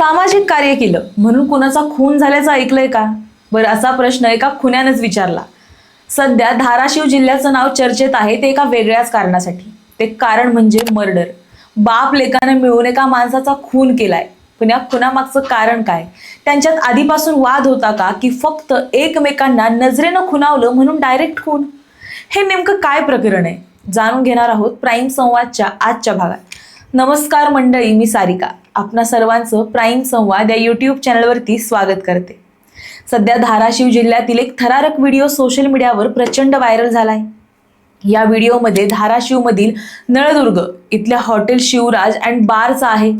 सामाजिक कार्य केलं. म्हणून कुणाचा खून झाल्याचं ऐकलंय का? बरं असा प्रश्न एका खुन्यानेच विचारला. सध्या धाराशिव जिल्ह्याचं नाव चर्चेत आहे ते एका वेगळ्याच कारणासाठी. ते कारण म्हणजे मर्डर. बाप लेकाने मिळून एका माणसाचा खून केलाय. पण या खुनामागचं कारण काय? त्यांच्यात आधीपासून वाद होता का? की फक्त एकमेकांना नजरेनं खुनावलं म्हणून डायरेक्ट खून? हे नेमकं काय प्रकरण आहे? जाणून घेणार आहोत प्राईम संवादच्या आजच्या भागात. नमस्कार मंडळी मी सारिका. आपणा सर्वांचं प्राईम संवाद या यूट्यूब चॅनलवरती स्वागत करते. सध्या धाराशिव जिल्ह्यातील एक थरारक व्हिडिओ सोशल मीडियावर प्रचंड व्हायरल झाला आहे या व्हिडिओमध्ये धाराशिवमधील नळदुर्ग इथल्या हॉटेल शिवराज अँड बारचा आहे.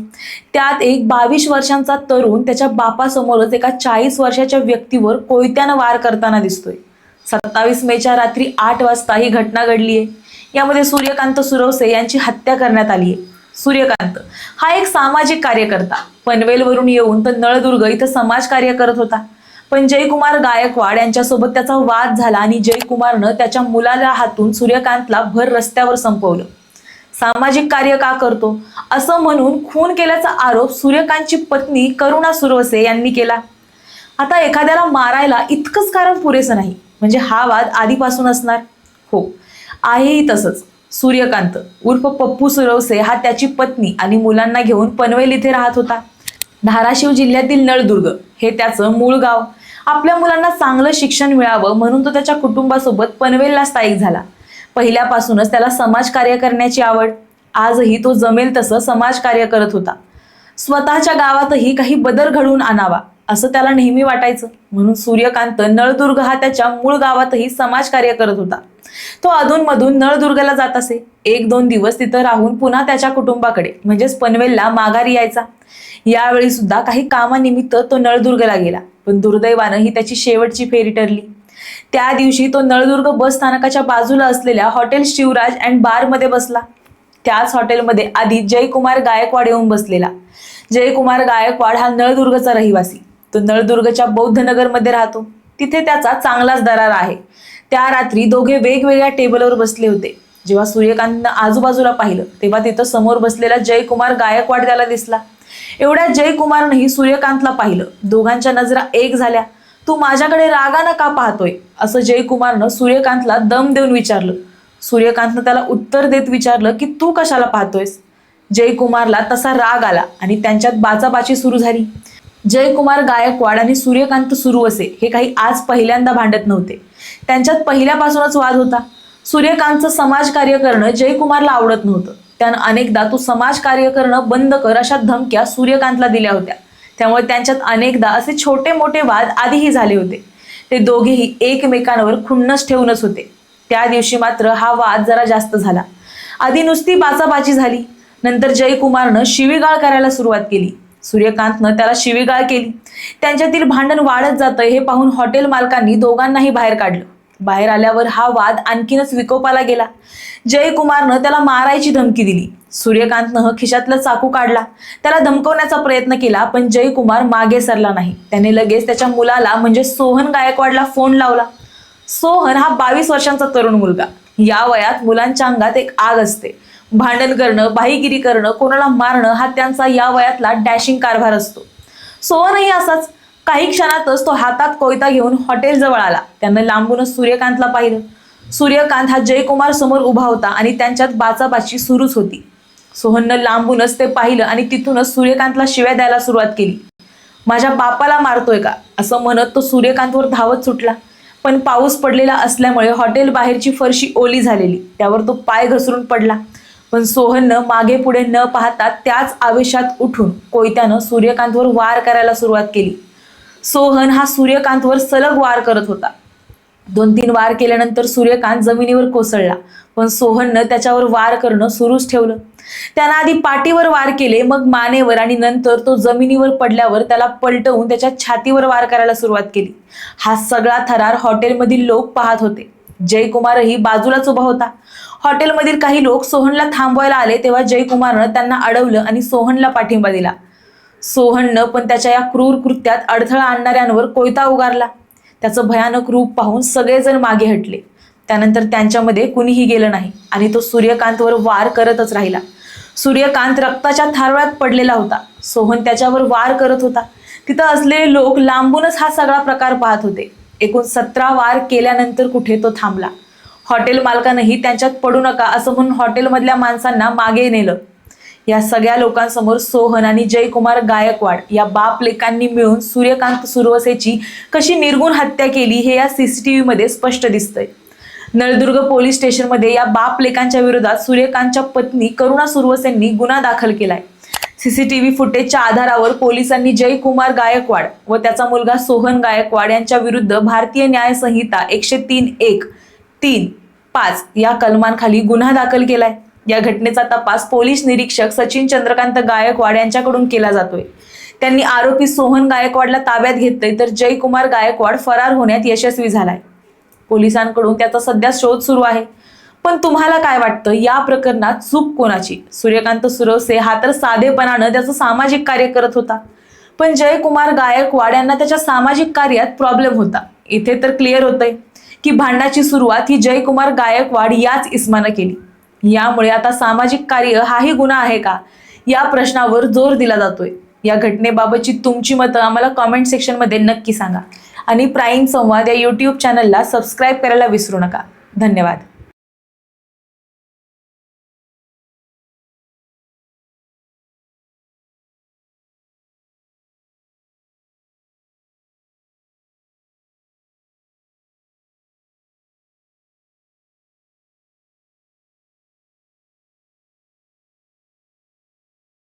त्यात एक बावीस वर्षांचा तरुण त्याच्या बापासमोरच एका चाळीस वर्षाच्या व्यक्तीवर कोयत्यानं वार करताना दिसतोय. सत्तावीस मेच्या रात्री आठ वाजता ही घटना घडली आहे यामध्ये सूर्यकांत सुरवसे यांची हत्या करण्यात आली आहे सूर्यकांत. हा एक सामाजिक कार्यकर्ता. पनवेलवरून येऊन तर नळदुर्ग इथं समाज कार्य करत होता. पण जयकुमार गायकवाड यांच्यासोबत त्याचा वाद झाला आणि जयकुमारनं त्याच्या मुलाला हातून सूर्यकांतला भर रस्त्यावर संपवलं. सामाजिक कार्य का करतो? असं म्हणून खून केल्याचा आरोप सूर्यकांतची पत्नी करुणा सुरवसे यांनी केला. आता एखाद्याला मारायला इतकंच कारण पुरेसं नाही. म्हणजे हा वाद आधीपासून असणार. हो आहेही तसंच. सूर्यकांत. उर्फ पप्पू सुरवसे हा त्याची पत्नी आणि मुलांना घेऊन पनवेल इथे राहत होता. धाराशिव जिल्ह्यातील नळदुर्ग हे त्याचं मूळ गाव. आपल्या मुलांना चांगलं शिक्षण मिळावं म्हणून तो त्याच्या कुटुंबासोबत पनवेलला स्थायिक झाला. पहिल्यापासूनच त्याला समाजकार्य करण्याची आवड. आजही तो जमेल तसं समाजकार्य करत होता. स्वतःच्या गावातही काही बदल घडवून आणावा असं त्याला नेहमी वाटायचं. म्हणून सूर्यकांत नळदुर्ग हा त्याच्या मूळ गावातही समाजकार्य करत होता. तो अधूनमधून नळदुर्गला जात असे. एक दोन दिवस तिथं राहून पुन्हा त्याच्या कुटुंबाकडे म्हणजेच पनवेलला माघारी यायचा. यावेळी सुद्धा काही कामानिमित्त तो नळदुर्गला गेला पण दुर्दैवानं ही त्याची शेवटची फेरी ठरली. त्या दिवशी तो नळदुर्ग बस स्थानकाच्या बाजूला असलेल्या हॉटेल शिवराज अँड बारमध्ये बसला. त्याच हॉटेलमध्ये आधी जयकुमार गायकवाड येऊन बसलेला. जयकुमार गायकवाड हा नळदुर्गचा रहिवासी. तो नळदुर्गच्या बौद्धनगरमध्ये राहतो. तिथे त्याचा चांगलाच दरार आहे. त्या रात्री दोघे वेगवेगळ्या टेबलवर बसले होते. जेव्हा सूर्यकांतनं आजूबाजूला पाहिलं तेव्हा तिथं समोर बसलेला जयकुमार गायकवाड त्याला दिसला. एवढ्या जयकुमारनंही सूर्यकांतला पाहिलं. दोघांच्या नजरा एक झाल्या. तू माझ्याकडे रागानं का पाहतोय? असं जयकुमारनं सूर्यकांतला दम देऊन विचारलं. सूर्यकांतनं त्याला उत्तर देत विचारलं की तू कशाला पाहतोयस? जयकुमारला तसा राग आला आणि त्यांच्यात बाचाबाची सुरू झाली. जयकुमार गायकवाड आणि सूर्यकांत सुरू असे हे काही आज पहिल्यांदा भांडत नव्हते. त्यांच्यात पहिल्यापासूनच वाद होता. सूर्यकांतचं समाजकार्य करणं जयकुमारला आवडत नव्हतं. त्यानं अनेकदा तू समाजकार्य करणं बंद कर अशा धमक्या सूर्यकांतला दिल्या होत्या. त्यामुळे त्यांच्यात अनेकदा असे छोटे मोठे वाद आधीही झाले होते. ते दोघेही एकमेकांवर खुन्नस ठेवूनच होते. त्या दिवशी मात्र हा वाद जरा जास्त झाला. आधी नुसती बाचाबाची झाली. नंतर जयकुमारनं शिवीगाळ करायला सुरुवात केली. सूर्यकांतनं त्याला शिवीगाळ केली. त्यांच्यातील भांडण वाढत जातं हे पाहून हॉटेल मालकांनी दोघांनाही बाहेर काढलं. बाहेर आल्यावर हा वाद आणखीनच विकोपाला गेला. जयकुमारनं त्याला मारायची धमकी दिली. सूर्यकांतनं खिशातला चाकू काढला. त्याला धमकवण्याचा प्रयत्न केला पण जयकुमार मागे सरला नाही. त्याने लगेच त्याच्या मुलाला म्हणजे सोहन गायकवाडला फोन लावला. सोहन हा बावीस वर्षांचा तरुण मुलगा. या वयात मुलांच्या अंगात एक आग असते. भांडण करणं बाहीगिरी करणं कोणाला मारणं हा त्यांचा या वयातला डॅशिंग कारभार असतो. सोहनही असाच. काही क्षणातच तो हातात कोयता घेऊन हॉटेल जवळ आला. त्यानं लांबूनच सूर्यकांतला पाहिलं. सूर्यकांत हा जयकुमार समोर उभा होता आणि त्यांच्यात बाचाबाची सुरूच होती. सोहननं लांबूनच ते पाहिलं आणि तिथूनच सूर्यकांतला शिव्या द्यायला सुरुवात केली. माझ्या बापाला मारतोय का? असं म्हणत तो सूर्यकांतवर धावत सुटला. पण पाऊस पडलेला असल्यामुळे हॉटेल बाहेरची फरशी ओली झालेली. त्यावर तो पाय घसरून पडला. पण सोहननं मागे पुढे न पाहता त्याच आवेशात उठून कोयत्यानं सूर्यकांतवर वार करायला सुरुवात केली. सोहन हा सूर्यकांतवर सलग वार करत होता. दोन तीन वार केल्यानंतर सूर्यकांत जमिनीवर कोसळला. पण सोहननं त्याच्यावर वार करणं सुरूच ठेवलं. त्यानं आधी पाठीवर वार केले मग मानेवर आणि नंतर तो जमिनीवर पडल्यावर त्याला पलटवून त्याच्या छातीवर वार करायला सुरुवात केली. हा सगळा थरार हॉटेलमधील लोक पाहत होते. जयकुमारही बाजूलाच उभा होता. हॉटेलमधील काही लोक सोहनला थांबवायला आले तेव्हा जयकुमारनं त्यांना अडवलं आणि सोहनला पाठिंबा दिला. सोहननं पण त्याच्या या क्रूर कृत्यात अडथळा आणणाऱ्यांवर कोयता उगारला. त्याचं भयानक रूप पाहून सगळेजण मागे हटले. त्यानंतर त्यांच्यामध्ये कुणीही गेलं नाही आणि तो सूर्यकांतवर वार करतच राहिला. सूर्यकांत रक्ताच्या थारोळ्यात पडलेला होता. सोहन त्याच्यावर वार करत होता. तिथं असलेले लोक लांबूनच हा सगळा प्रकार पाहत होते. एकूण सतरा वार केल्यानंतर कुठे तो थांबला? हॉटेल मालकानंही त्यांच्यात पडू नका असं म्हणून हॉटेलमधल्या माणसांना मागे नेलं. या सगळ्या लोकांसमोर सोहन आणि जयकुमार गायकवाड या बाप लेकांनी मिळून सूर्यकांत सुरवसेची कशी निर्गुण हत्या केली हे या सीसीटीव्ही मध्ये स्पष्ट दिसतंय. नळदुर्ग पोलीस स्टेशनमध्ये या बाप लेकांच्या विरोधात सूर्यकांतच्या पत्नी करुणा सुरवसेंनी गुन्हा दाखल केलाय. सीसीटीव्ही फुटेजच्या आधारावर पोलिसांनी जयकुमार गायकवाड व त्याचा मुलगा सोहन गायकवाड यांच्या विरुद्ध भारतीय न्याय संहिता एकशे तीन एक तीन पाच या कलमांखाली गुन्हा दाखल केलाय. या घटनेचा तपास पोलीस निरीक्षक सचिन चंद्रकांत गायकवाड यांच्याकडून केला जातोय. त्यांनी आरोपी सोहन गायकवाडला ताब्यात घेतलंय तर जयकुमार गायकवाड फरार होण्यात यशस्वी झालाय. पोलिसांकडून त्याचा सध्या शोध सुरू आहे. पण तुम्हाला काय वाटतं? या प्रकरणात चूक कोणाची? सूर्यकांत सुरवसे हा तर साधेपणानं त्याचं सामाजिक कार्य करत होता. पण जयकुमार गायकवाड यांना त्याच्या सामाजिक कार्यात प्रॉब्लेम होता. इथे तर क्लिअर होतंय की भांडणाची सुरुवात ही जयकुमार गायकवाड याच इस्मानं केली. यामुळे आता सामाजिक कार्य हाही गुन्हा आहे का? या प्रश्नावर जोर दिला जातोय. या घटनेबाबतची तुमची मतं आम्हाला कॉमेंट सेक्शनमध्ये नक्की सांगा. आणि प्राईम संवाद या यूट्यूब चॅनलला सबस्क्राईब करायला विसरू नका. धन्यवाद.